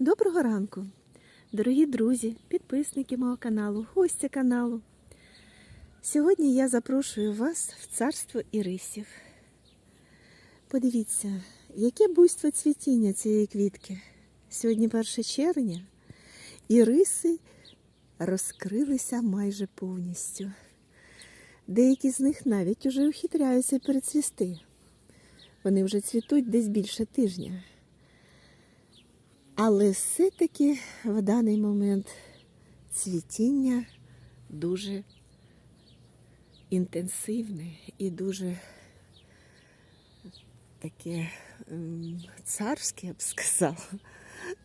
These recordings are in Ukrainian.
Доброго ранку, дорогі друзі, підписники мого каналу, гості каналу. Сьогодні я запрошую вас в царство ірисів. Подивіться, яке буйство цвітіння цієї квітки. Сьогодні 1 червня, іриси розкрилися майже повністю. Деякі з них навіть уже ухитряються перецвісти. Вони вже цвітуть десь більше тижня. Але все-таки в даний момент цвітіння дуже інтенсивне і дуже таке царське, я б сказала.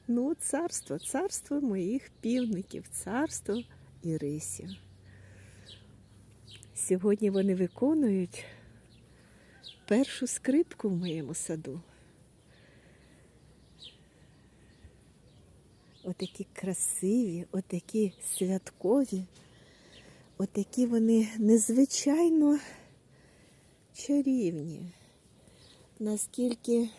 Ну, царство, царство моїх півників, царство ірисів. Сьогодні вони виконують першу скрипку в моєму саду. Отакі красиві, отакі святкові, отакі вони незвичайно чарівні. Наскільки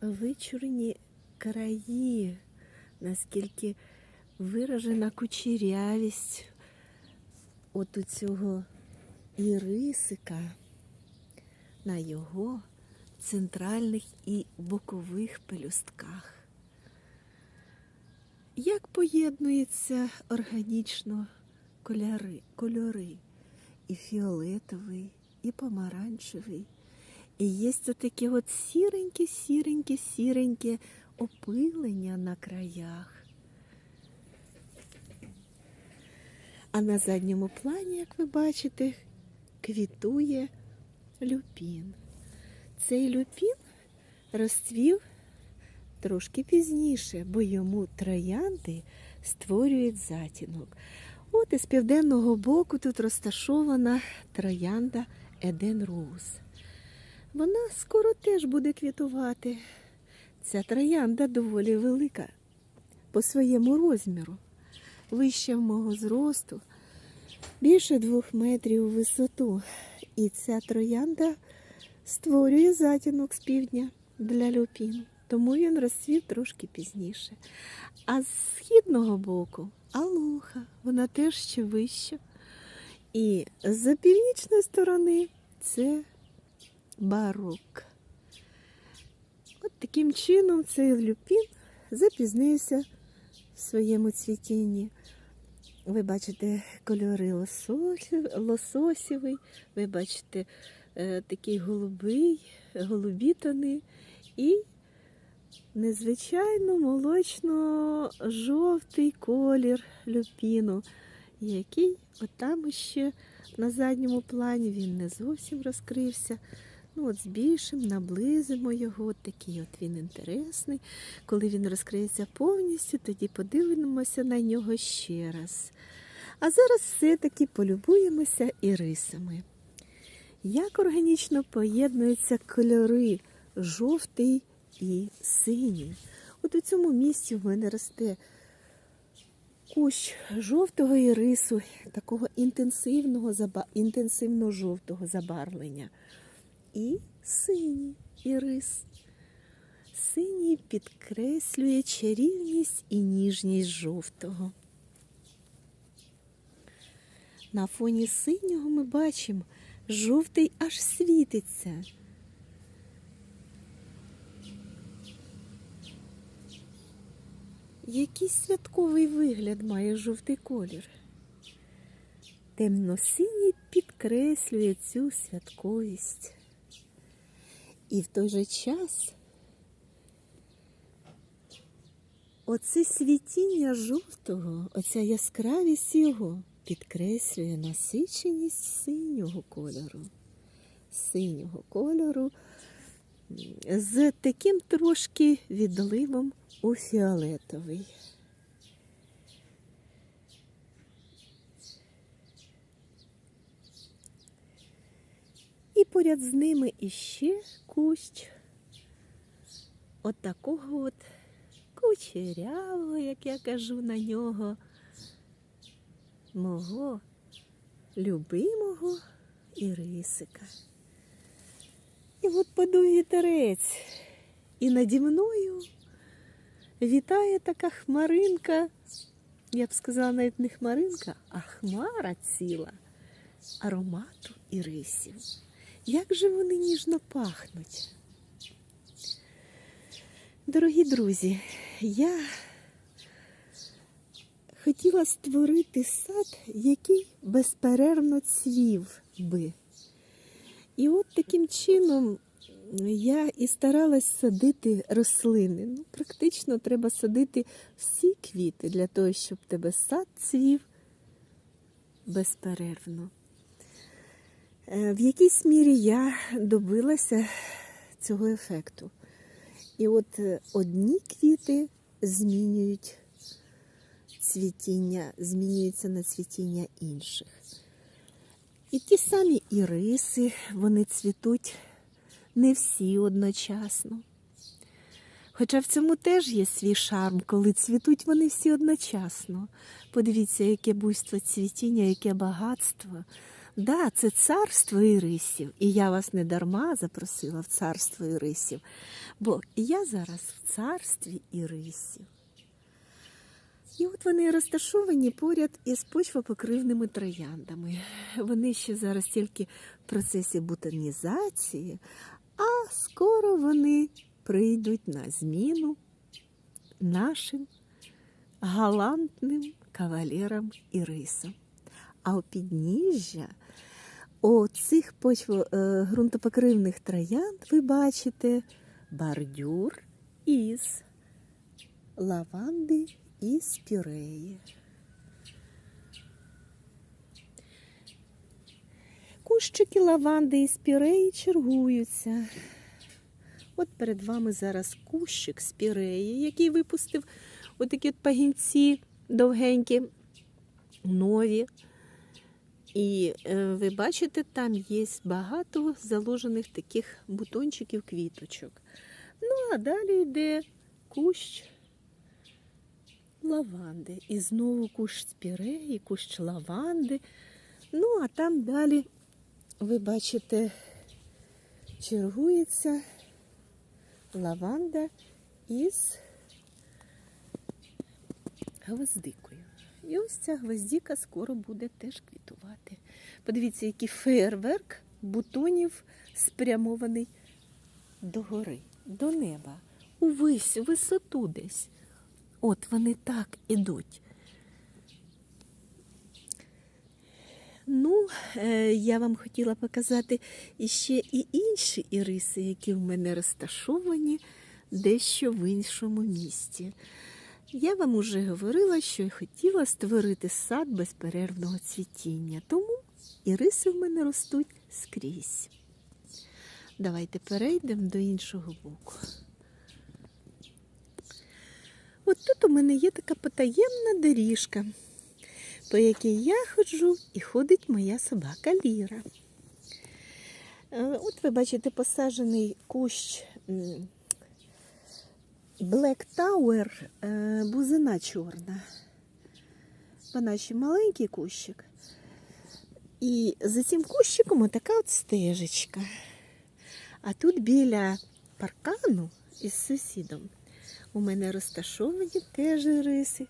вичурені краї, наскільки виражена кучерявість от у цього ірисика на його центральних і бокових пелюстках. Як поєднуються органічно кольори, кольори і фіолетовий, і помаранчевий. І є таке от сіреньке, сіреньке, сіреньке опилення на краях. А на задньому плані, як ви бачите, квітує люпін. Цей люпін розцвів трошки пізніше, бо йому троянди створюють затінок. От із південного боку тут розташована троянда Еден Роуз. Вона скоро теж буде квітувати. Ця троянда доволі велика по своєму розміру, вища мого зросту, більше двох метрів у висоту. І ця троянда створює затінок з півдня для люпіну, тому він розцвів трошки пізніше. А з східного боку алуха, вона теж ще вища. І з північної сторони це барок. От таким чином цей люпін запізнився в своєму цвітінні. Ви бачите кольори лососів, лососєвий, ви бачите такий голубий, голубі тони і незвичайно молочно-жовтий колір люпіну, який отам ще на задньому плані він не зовсім розкрився. Ну, от збільшимо, наблизимо його, от такий от він інтересний. Коли він розкриється повністю, тоді подивимося на нього ще раз. А зараз все-таки полюбуємося ірисами. Як органічно поєднуються кольори жовтий і синій. От у цьому місці в мене росте кущ жовтого ірису, такого інтенсивного, інтенсивно жовтого забарвлення. І синій ірис. Синій підкреслює чарівність і ніжність жовтого. На фоні синього ми бачимо, жовтий аж світиться. Який святковий вигляд має жовтий колір. Темно-синій підкреслює цю святковість. І в той же час оце світіння жовтого, оця яскравість його підкреслює насиченість синього кольору. Синього кольору з таким трошки відливом у фіолетовий. І поряд з ними іще кущ от такого от кучерявого, як я кажу на нього, мого любимого ірисика. І от подув вітерець, І наді мною вітає така хмаринка. Я б сказала, навіть не хмаринка, а хмара ціла аромату ірисів. Як же вони ніжно пахнуть. Дорогі друзі, я хотіла створити сад, який безперервно цвів би. І от таким чином я і старалась садити рослини. Ну, практично треба садити всі квіти для того, щоб тебе сад цвів безперервно. Е, В якійсь мірі я добилася цього ефекту. І от е, одні квіти змінюють цвітіння, змінюються на цвітіння інших. І ті самі іриси, вони цвітуть не всі одночасно. Хоча в цьому теж є свій шарм, коли цвітуть вони всі одночасно. Подивіться, яке буйство цвітіння, яке багатство. Да, це царство ірисів, і я вас не дарма запросила в царство ірисів, бо я зараз в царстві ірисів. І от вони розташовані поряд із почвопокривними трояндами. Вони ще зараз тільки в процесі бутонізації, а скоро вони прийдуть на зміну нашим галантним кавалерам ірисам. А у підніжжя у цих почво, е, ґрунтопокривних троянд ви бачите бордюр із лаванди і спіреї. Кущики лаванди і спіреї чергуються. От перед вами зараз кущик спіреї, який випустив отакі от пагінці довгенькі, нові. І е, ви бачите, там є багато заложених таких бутончиків квіточок. Ну, а далі йде кущ лаванди. І знову кущ спіреї, кущ лаванди. Ну, а там далі, ви бачите, чергується лаванда із гвоздикою. І ось ця гвоздіка скоро буде теж квітувати. Подивіться, який фейерверк бутонів спрямований до гори, до неба, увесь, висоту десь. От вони так ідуть. Ну, е, я вам хотіла показати іще і інші іриси, які в мене розташовані дещо в іншому місті. Я вам уже говорила, що хотіла створити сад безперервного цвітіння, тому іриси в мене ростуть скрізь. Давайте перейдемо до іншого боку. От тут у мене є така потаємна доріжка, по якій я ходжу і ходить моя собака Ліра. Е, От ви бачите посаджений кущ Black Tower, е, бузина чорна. Вона ще маленький кущик. І за цим кущиком отака от стежечка. А тут біля паркану із сусідом у мене розташовані теж риси.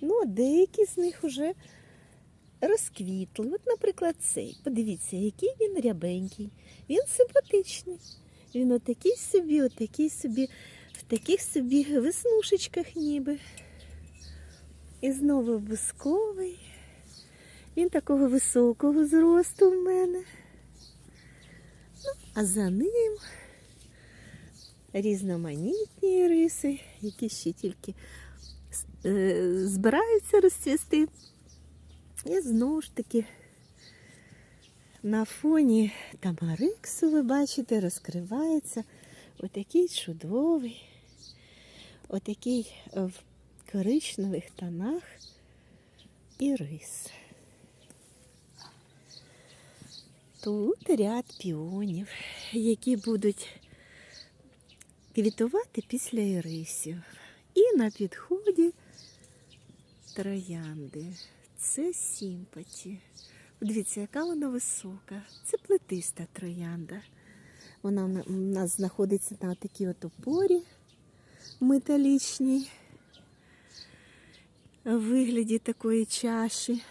Ну, а деякі з них вже розквітли. От, наприклад, цей. Подивіться, який він рябенький. Він симпатичний. Він отакий собі, отакий собі, в таких собі веснушечках ніби. І знову бусковий. Він такого високого зросту в мене. Ну, а за ним різноманітні риси, які ще тільки е, збираються розцвісти. І знову ж таки на фоні тамариксу, ви бачите, розкривається отакий чудовий, отакий в коричневих тонах ірис. Тут ряд піонів, які будуть квітувати після ірисів. І на підході троянди. Це сімпаті. Дивіться, яка вона висока. Це плетиста троянда. Вона в нас знаходиться на такій от опорі металічній вигляді такої чаші.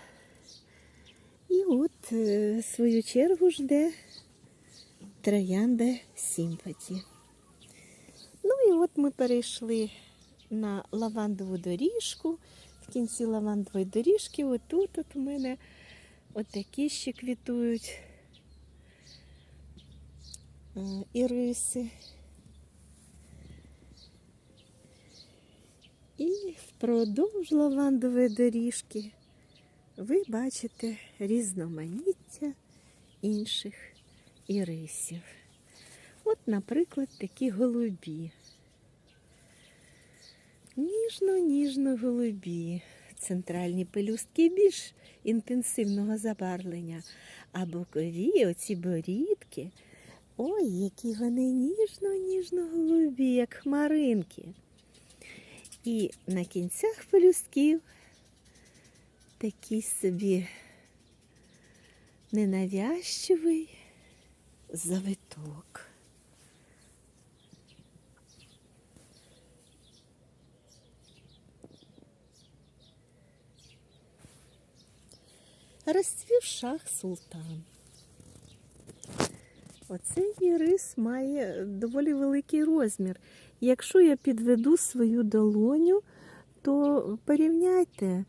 І от е, свою чергу жде троянда Сімпаті. І от ми перейшли на лавандову доріжку. В кінці лавандової доріжки, отут от у мене отакі ще квітують е, іриси. І впродовж лавандової доріжки ви бачите різноманіття інших ірисів. От, наприклад, такі голубі. Ніжно-ніжно голубі. Центральні пелюстки більш інтенсивного забарвлення. А бокові, оці борідки. Ой, які вони ніжно-ніжно голубі, як хмаринки. І на кінцях пелюстків такий собі ненавязчивий завиток. Розцвів шах султан. Оцей ірис має доволі великий розмір. Якщо я підведу свою долоню, то порівняйте,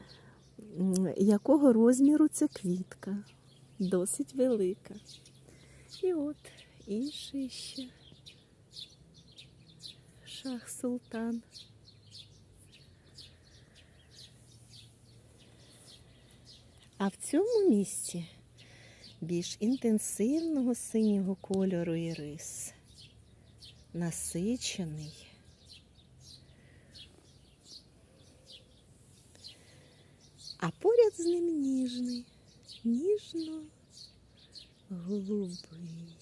якого розміру ця квітка. Досить велика. І от інший ще шах султан. А в цьому місці більш інтенсивного синього кольору ірис. Насичений. А поряд з ним ніжний, ніжно голубий.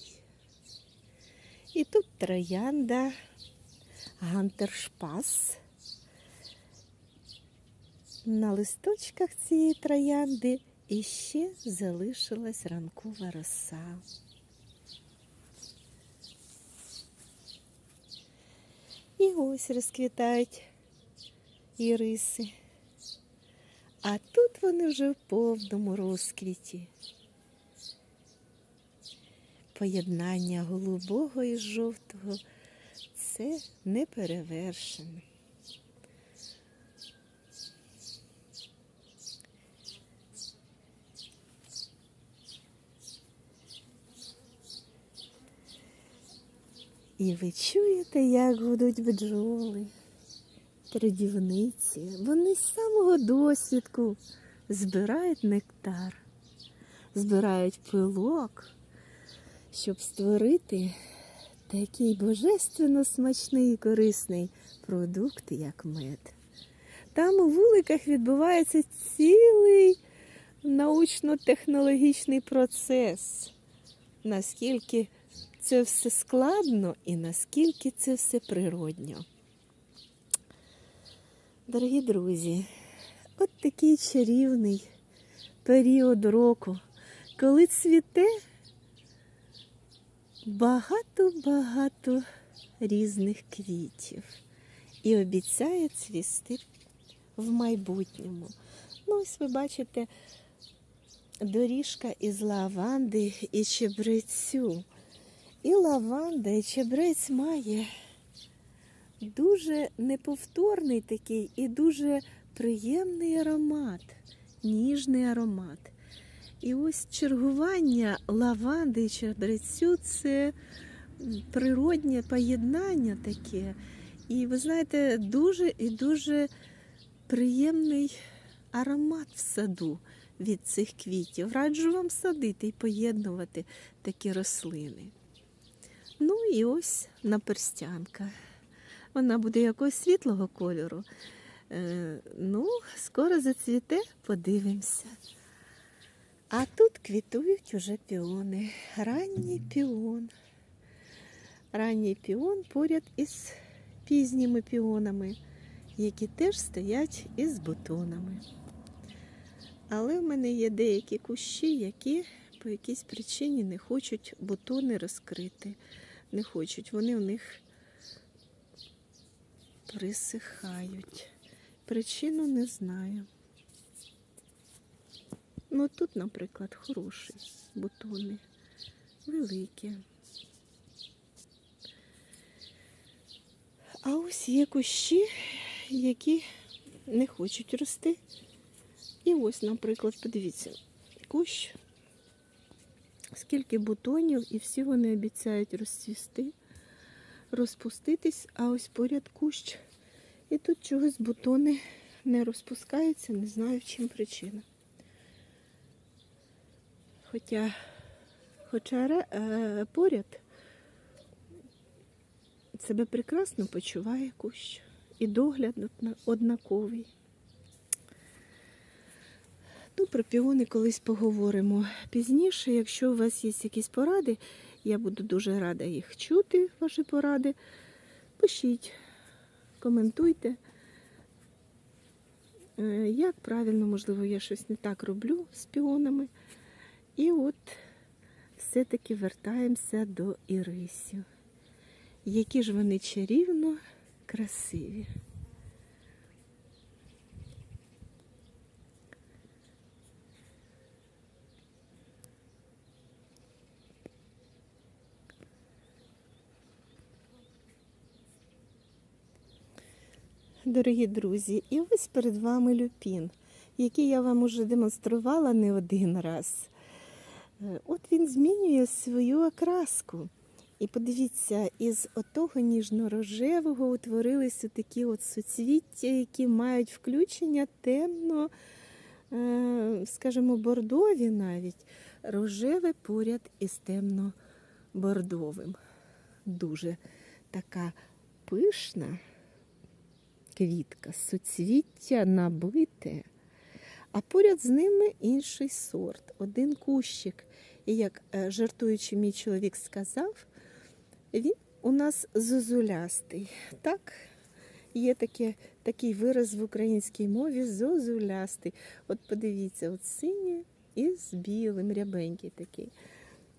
І тут троянда Гантершпас. На листочках цієї троянди іще залишилась ранкова роса. І ось розквітають іриси. А тут вони вже в повному розквіті. Поєднання голубого і жовтого це неперевершене. І ви чуєте, як гудуть бджоли, трудівниці. Вони з самого досвідку збирають нектар, збирають пилок, щоб створити такий божественно смачний і корисний продукт, як мед. Там у вуликах відбувається цілий научно-технологічний процес. Наскільки це все складно і наскільки це все природньо. Дорогі друзі, от такий чарівний період року, коли цвіте багато-багато різних квітів і обіцяє цвісти в майбутньому. Ну, ось ви бачите доріжка із лаванди і чебрецю. І лаванда, і чебрець має дуже неповторний такий і дуже приємний аромат, ніжний аромат. І ось чергування лаванди і чебрецю це природнє поєднання таке. І ви знаєте, дуже і дуже приємний аромат в саду від цих квітів. Раджу вам садити і поєднувати такі рослини. Ну і ось наперстянка. Вона буде якогось світлого кольору. Е, ну, скоро зацвіте, подивимося. А тут квітують уже піони. Ранній піон. Ранній піон поряд із пізніми піонами, які теж стоять із бутонами. Але в мене є деякі кущі, які по якійсь причині не хочуть бутони розкрити. Не хочуть. Вони у них присихають. Причину не знаю. Ну тут, наприклад, хороші бутони, великі. А ось є кущі, які не хочуть рости. І ось, наприклад, подивіться, кущ, скільки бутонів, і всі вони обіцяють розцвісти, розпуститись, а ось поряд кущ. І тут чогось бутони не розпускаються, не знаю, в чим причина. Хоча, хоча е, поряд себе прекрасно почуває кущ. І догляд однаковий. Ну, про піони колись поговоримо пізніше. Якщо у вас є якісь поради, я буду дуже рада їх чути, ваші поради. Пишіть, коментуйте. Е, Як правильно, можливо, я щось не так роблю з піонами. І от все-таки вертаємося до ірисів. Які ж вони чарівно красиві. Дорогі друзі, і ось перед вами люпін, який я вам уже демонструвала не один раз. Е, От він змінює свою окраску. І подивіться, із отого ніжно-рожевого утворилися такі от суцвіття, які мають включення темно, е, скажімо, бордові навіть, рожеве поряд із темно-бордовим. Дуже така пишна квітка, суцвіття набите, а поряд з ними інший сорт, один кущик. І як е, жартуючи мій чоловік сказав, він у нас зозулястий. Так, є таке, такий вираз в українській мові зозулястий. От подивіться, от синє і з білим, рябенький такий.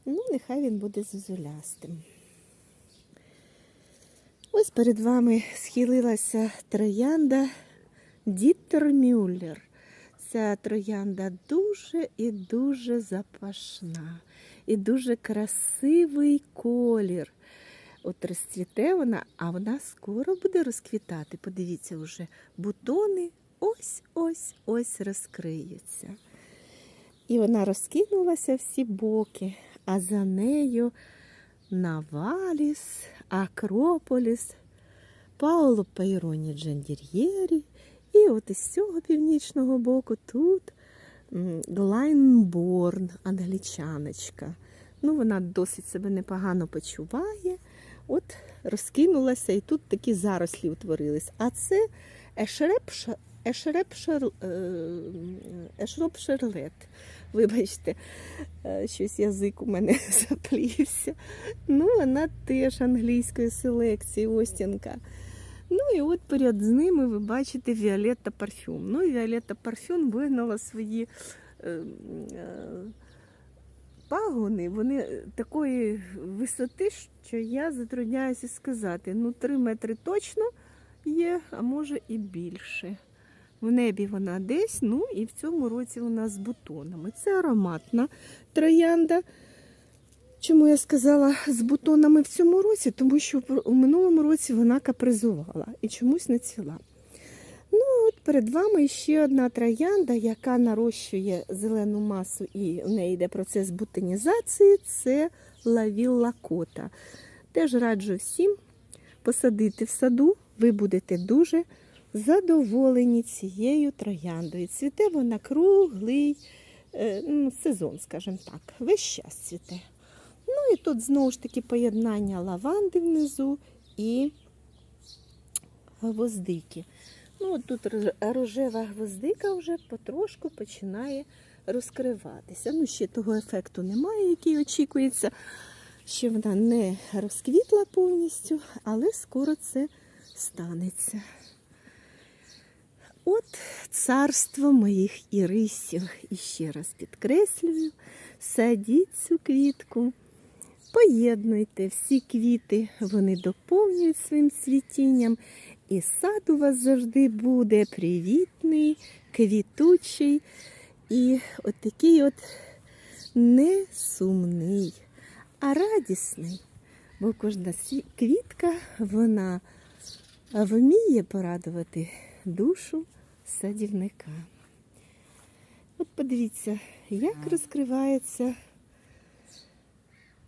Ну, нехай він буде зозулястим. Ось перед вами схилилася троянда Діттер Мюллер. Ця троянда дуже і дуже запашна, і дуже красивий колір. От розцвіте вона, а вона скоро буде розквітати. Подивіться, вже бутони ось-ось ось розкриються. І вона розкинулася всі боки, а за нею Наваліс, Акрополіс, Пауло Пайроні Джандір'єрі. І от із цього північного боку тут Глайнборн, англічаночка. Ну, вона досить себе непогано почуває. От розкинулася, і тут такі зарослі утворились. А це ешрепша, ешрепшер, е, ешропшерлет. Вибачте, е, щось язик у мене заплівся. Ну, вона теж англійської селекції, Остінка. Ну і от поряд з ними ви бачите Віолетта Парфюм. Ну, Віолетта Парфюм вигнала свої е, е, пагони, вони такої висоти, що я затрудняюся сказати. Ну, 3 метри точно є, а може і більше. В небі вона десь, ну і в цьому році вона з бутонами. Це ароматна троянда. Чому я сказала з бутонами в цьому році? Тому що у минулому році вона капризувала і чомусь не цвіла. Ну, от перед вами ще одна троянда, яка нарощує зелену масу, і в неї йде процес бутонізації, це лавілла кота. Теж раджу всім посадити в саду, ви будете дуже задоволені цією трояндою. Цвіте вона круглий е, ну, сезон, скажімо так, весь час цвіте. Ну і тут знову ж таки поєднання лаванди внизу і гвоздики. Ну, тут рожева гвоздика вже потрошку починає розкриватися. Ну, ще того ефекту немає, який очікується. Ще вона не розквітла повністю, але скоро це станеться. От царство моїх ірисів. І ще раз підкреслюю, садіть цю квітку Поєднуйте всі квіти, вони доповнюють своїм цвітінням, і сад у вас завжди буде привітний, квітучий і от такий от не сумний, а радісний. Бо кожна квітка вона вміє порадувати душу садівника. От подивіться, як розкривається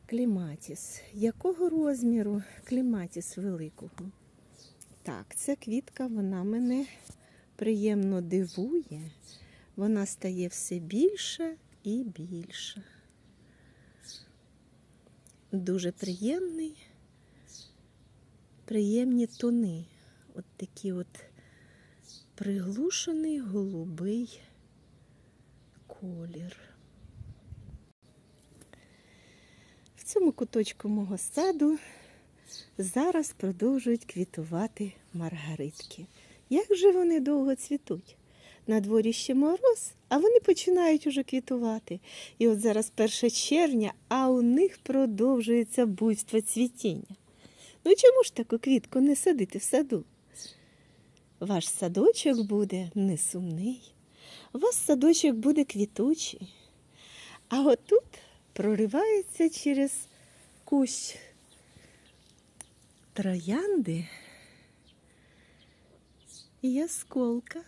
кліматіс. Якого розміру кліматіс великого? Так, ця квітка вона мене приємно дивує. Вона стає все більше і більше. Дуже приємний, приємні тони. От такі от приглушений голубий колір. В цьому куточку мого саду зараз продовжують квітувати маргаритки. Як же вони довго цвітуть? На дворі ще мороз, а вони починають уже квітувати. І от зараз 1 червня, а у них продовжується буйство цвітіння. Ну чому ж таку квітку не садити в саду? Ваш садочок буде не сумний, у вас садочок буде квітучий. А отут проривається через кущ троянди ясколка.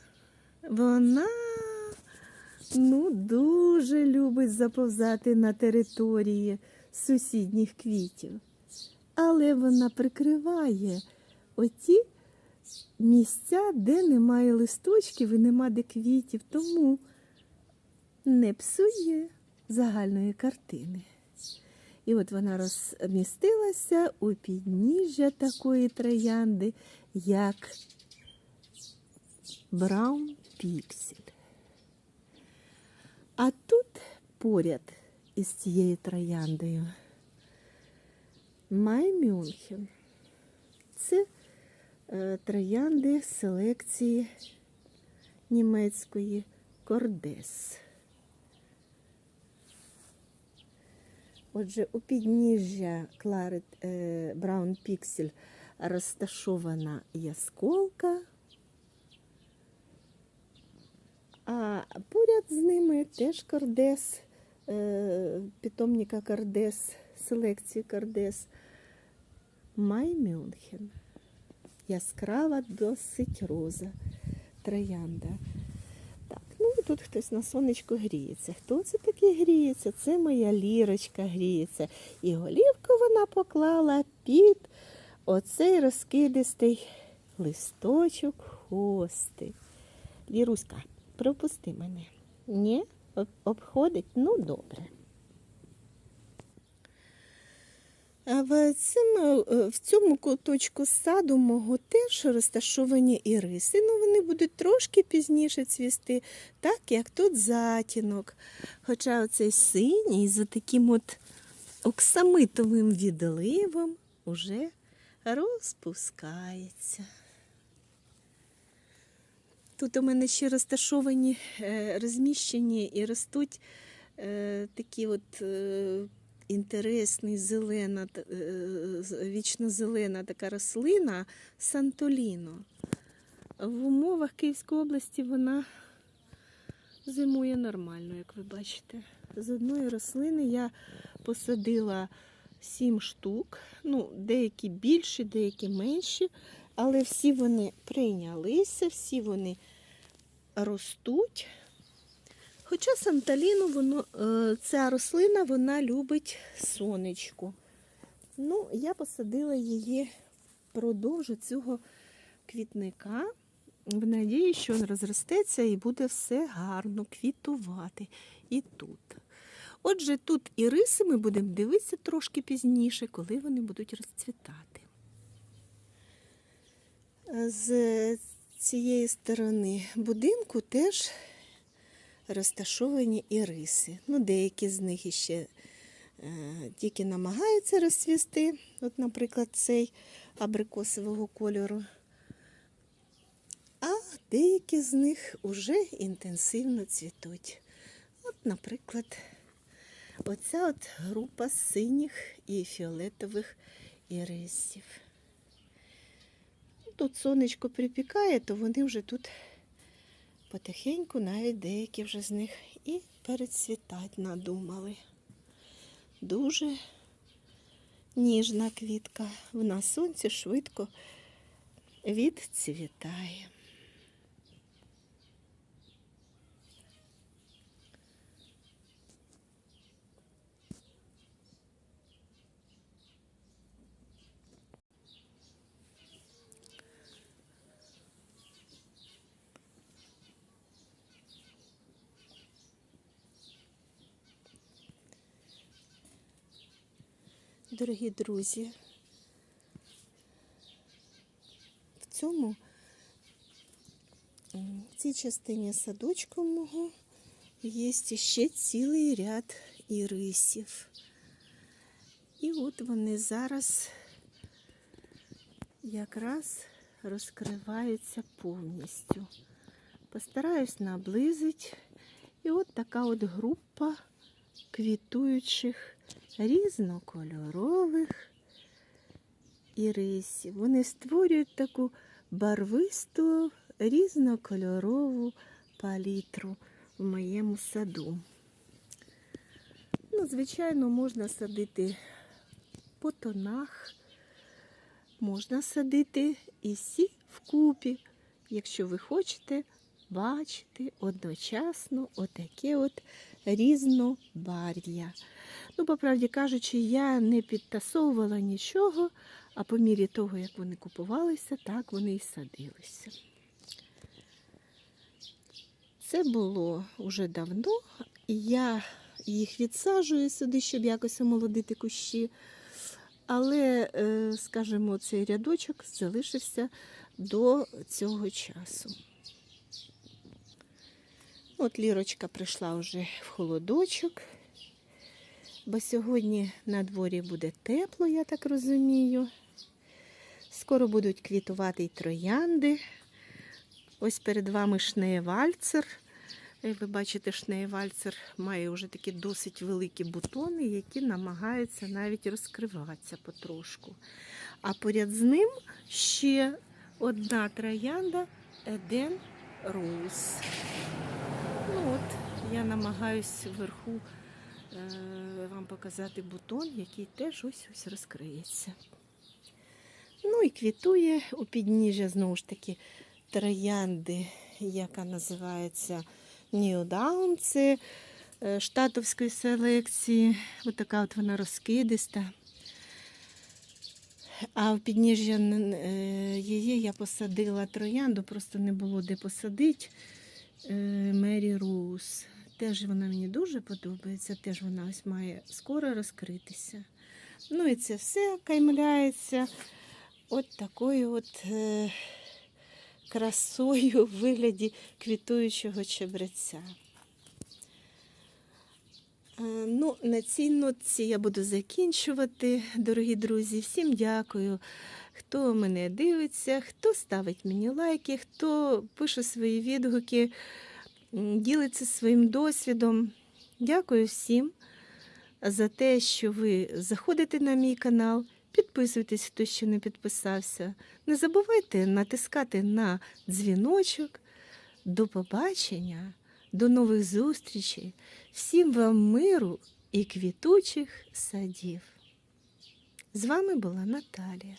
Вона ну, дуже любить заповзати на території сусідніх квітів. Але вона прикриває оті місця, де немає листочків і нема де квітів, тому не псує загальної картини. І от вона розмістилася у підніжжя такої троянди, як Браун Піксель. А тут поряд із цією трояндою Май Мюнхен. Це троянди селекції німецької Кордес. Отже, у підніжжя Клари е, Браун Піксель розташована ясколка, а поряд з ними теж кордес, е, питомника кордес, селекції кордес Май Мюнхен. Яскрава, досить роза троянда. Так, ну і тут хтось на сонечку гріється. Хто це такий гріється? Це моя лірочка гріється. І голівку вона поклала під оцей розкидистий листочок хости. Ліруська, пропусти мене. Ні? Об- Обходить? Ну, добре. А В цьому, е, в цьому куточку саду мого теж розташовані іриси. Ну, вони будуть трошки пізніше цвісти, так як тут затінок. Хоча оцей синій за таким от оксамитовим відливом уже розпускається. Тут у мене ще розташовані, е, розміщені і ростуть е, такі от інтересний зелена, е, з- вічно-зелена така рослина Сантоліно. В умовах Київської області вона зимує нормально, як ви бачите. З одної рослини я посадила сім штук, ну, деякі більші, деякі менші, але всі вони прийнялися, всі вони ростуть. Хоча Санталіну, воно, е, ця рослина вона любить сонечко. Ну, я посадила її впродовж цього квітника. В надії, що він розростеться і буде все гарно квітувати і тут. Отже, тут і риси ми будемо дивитися трошки пізніше, коли вони будуть розцвітати. З цієї сторони будинку теж розташовані іриси. Ну, деякі з них іще е, тільки намагаються розцвісти. От, наприклад, цей абрикосового кольору. А деякі з них уже інтенсивно цвітуть. От, наприклад, оця от група синіх і фіолетових ірисів. Тут сонечко припікає, то вони вже тут потихеньку, навіть деякі вже з них і перецвітать надумали. Дуже ніжна квітка. Вона сонці швидко відцвітає. Дорогі друзі, в цьому в цій частині садочку мого є ще цілий ряд ірисів. І от вони зараз якраз розкриваються повністю. Постараюсь наблизити. І от така от група квітуючих різнокольорових ірисів. Вони створюють таку барвисту різнокольорову палітру в моєму саду. Ну, звичайно, можна садити по тонах, можна садити і всі вкупі, якщо ви хочете бачити одночасно отаке от різнобар'я. Ну, по правді кажучи, я не підтасовувала нічого, а по мірі того, як вони купувалися, так вони і садилися. Це було вже давно, і я їх відсаджую сюди, щоб якось омолодити кущі. Але, е, скажімо, цей рядочок залишився до цього часу. От Лірочка прийшла вже в холодочок, бо сьогодні на дворі буде тепло, я так розумію. Скоро будуть квітувати й троянди. Ось перед вами шнеєвальцер. Ви бачите, шнеєвальцер має вже такі досить великі бутони, які намагаються навіть розкриватися потрошку. А поряд з ним ще одна троянда Еден Роуз. Я намагаюсь вверху е, вам показати бутон, який теж ось ось розкриється. Ну і квітує у підніжжя знову ж таки троянди, яка називається Down. Це штатовської селекції. Ось така от вона розкидиста. А в підніжжя е, її я посадила троянду, просто не було де посадити. Е, Мері Роуз. Теж вона мені дуже подобається, теж вона ось має скоро розкритися. Ну і це все каймляється от такою от е, красою в вигляді квітуючого чебреця. Е, Ну, на цій нотці я буду закінчувати, дорогі друзі. Всім дякую, хто мене дивиться, хто ставить мені лайки, хто пише свої відгуки, ділиться своїм досвідом. Дякую всім за те, що ви заходите на мій канал. Підписуйтесь, хто ще не підписався. Не забувайте натискати на дзвіночок. До побачення, до нових зустрічей. Всім вам миру і квітучих садів. З вами була Наталія.